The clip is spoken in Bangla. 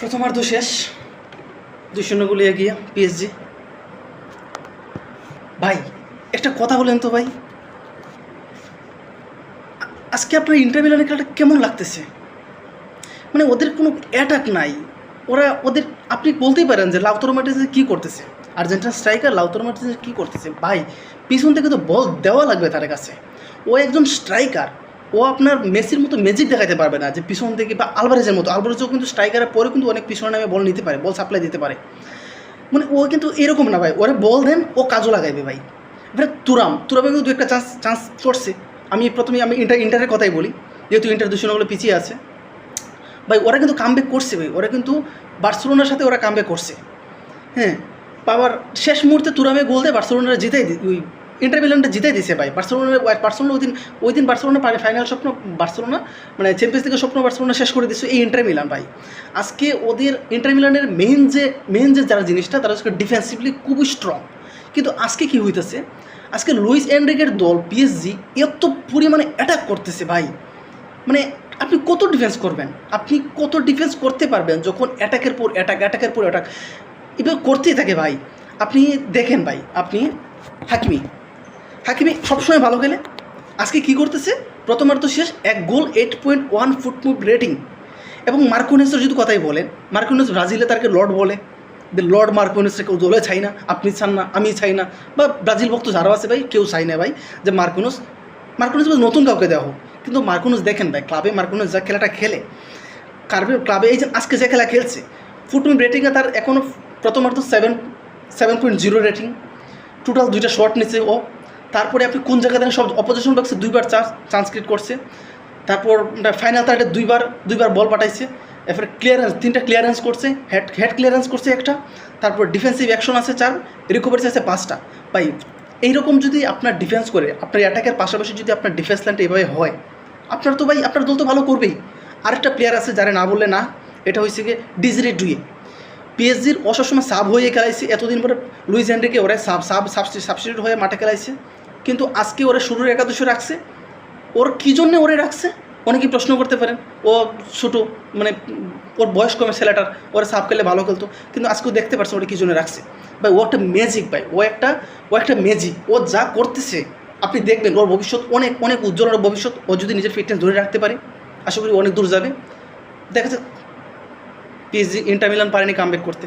প্রথমার্ধ শেষ। দুই শূন্য গুলি এগিয়ে পিএসজি ভাই, একটা কথা বলেন তো ভাই। আজকে আপনার ইন্টার মিলানের খেলাটা কেমন লাগতেছে? মানে ওদের কোনো অ্যাটাক নাই। ওরা, ওদের, আপনি বলতেই পারেন যে লাউতর মার্টিনেজ কী করতেছে? আর্জেন্টিনা স্ট্রাইকার লাউতর মার্টিনেজ কী করতেছে? ভাই, পিছন থেকে তো বল দেওয়া লাগবে তার কাছে। ও একজন স্ট্রাইকার ও আপনার মেসির মতো ম্যাজিক দেখাতে পারবে না, যে পিছন থেকে বা আলভারেজের মতো। আলভারেজও কিন্তু স্ট্রাইকারের পরে কিন্তু অনেক পিছনে নামে বল নিতে পারে বল সাপ্লাই দিতে পারে। মানে ও কিন্তু এরকম না ভাই, ওরা বল দেন, ও কাজও লাগাইবে ভাই। এবারে তুরাম, তুরামে কিন্তু দু একটা চান্স চান্স করছে আমি প্রথমে আমি ইন্টার ইন্টারের কথাই বলি, যেহেতু ইন্টার দূষণগুলো পিছিয়ে আছে। ভাই, ওরা কিন্তু কামব্যাক করছে ভাই, ওরা কিন্তু বার্সেলোনার সাথে ওরা কামব্যাক করছে। হ্যাঁ আবার শেষ মুহূর্তে তুরামে গোল দিয়ে বার্সেলোনারা জিতাই ওই ইন্টার মিলানটা জিতাই দিছে ভাই। বার্সেলোনা বার্সেলোনা ওই দিন ওই দিন বার্সেলোনা ফাইনাল স্বপ্ন, বার্সেলোনা মানে চ্যাম্পিয়ন্স থেকে স্বপ্ন বার্সেলোনা শেষ করে দিচ্ছে এই ইন্টার মিলান ভাই। আজকে ওদের ইন্টার মিলানের মেইন যে মেইন যে যারা জিনিসটা, তারা হচ্ছে ডিফেন্সিভলি খুবই স্ট্রং কিন্তু আজকে কি হইতেছে? আজকে লুইস এন্ড্রিকের দল পিএসজি এত পরিমাণে অ্যাটাক করতেছে ভাই। মানে আপনি কত ডিফেন্স করবেন? আপনি কত ডিফেন্স করতে পারবেন যখন অ্যাটাকের পর অ্যাটাক অ্যাটাকের পর অ্যাটাক এবার করতেই থাকে ভাই। আপনি দেখেন ভাই, আপনি হাকিমি হাকিমি সবসময় ভালো খেলে। আজকে কি করতেছে? প্রথমার্ধ শেষ, এক goal eight point one FotMob rating এবং মার্কোনেসের যদি কথাই বলেন, মার্কোনেস ব্রাজিলে তাকে লর্ড বলে। যে লর্ড মার্কোনেসকে কেউ দলে চাই না, আপনি চান না, আমি চাই না। বা ব্রাজিল ভক্ত যারা আছে ভাই, কেউ চাই না ভাই, যে মার্কোনস মার্কোনস নতুন কাউকে দেওয়া হোক। কিন্তু মার্কোনস দেখেন ভাই, ক্লাবে মার্কোনস যা খেলাটা খেলে, কার্বে, ক্লাবে এই যে আজকে যে খেলা খেলছে ফুটমিন রেটিংয়ে তার এখনও প্রথমার্ধ seven seven point zero rating total দুইটা শট নিচ্ছে ও। তারপরে আপনি কোন জায়গা দেন সব অপোজিশন বক্সে দুইবার চান্স চান্স ক্রিয়েট করছে। তারপর ফাইনাল থার্ডে দুইবার দুইবার বল পাঠাইছে। এরপরে ক্লিয়ারেন্স তিনটা ক্লিয়ারেন্স করছে হেড হেড ক্লিয়ারেন্স করছে একটা। তারপর ডিফেন্সিভ অ্যাকশন আছে চার রিকভারিস আছে পাঁচটা। ভাই, এইরকম যদি আপনার ডিফেন্স করে, আপনার অ্যাটাকের পাশাপাশি যদি আপনার ডিফেন্স লাইনটা এভাবে হয়, আপনার তো ভাই, আপনার দল তো ভালো করবেই। আরেকটা প্লেয়ার আছে যারা না বললে না, এটা হয়েছে গিয়ে ডিজরে ডুয়ে। পিএসজির অসবসময় সাব হয়ে খেলাইছে, এতদিন পরে লুইস হ্যান্ড্রিকে ওরা সাব সাব সাবস্টিটিউট হয়ে মাঠে খেলাইছে। কিন্তু আজকে ওরা শুরুর একাদশে রাখছে। ওর কী জন্যে ওরে রাখছে? অনেকেই প্রশ্ন করতে পারেন। ও ছোটো মানে ওর বয়স কমে ছেলেটার, ওরা সাপ খেলে ভালো খেলতো। কিন্তু আজকেও দেখতে পারছে ওটা কী জন্য রাখছে। ভাই, ও একটা ম্যাজিক ভাই। ও একটা ও একটা ম্যাজিক ও যা করতেছে, আপনি দেখবেন ওর ভবিষ্যৎ অনেক অনেক উজ্জ্বল ওর ভবিষ্যৎ। ও যদি নিজের ফিটনেস ধরে রাখতে পারে, আশা করি অনেক দূর যাবে। দেখা যাক পিএসজি ইন্টার মিলান পারেনি কামব্যাক করতে।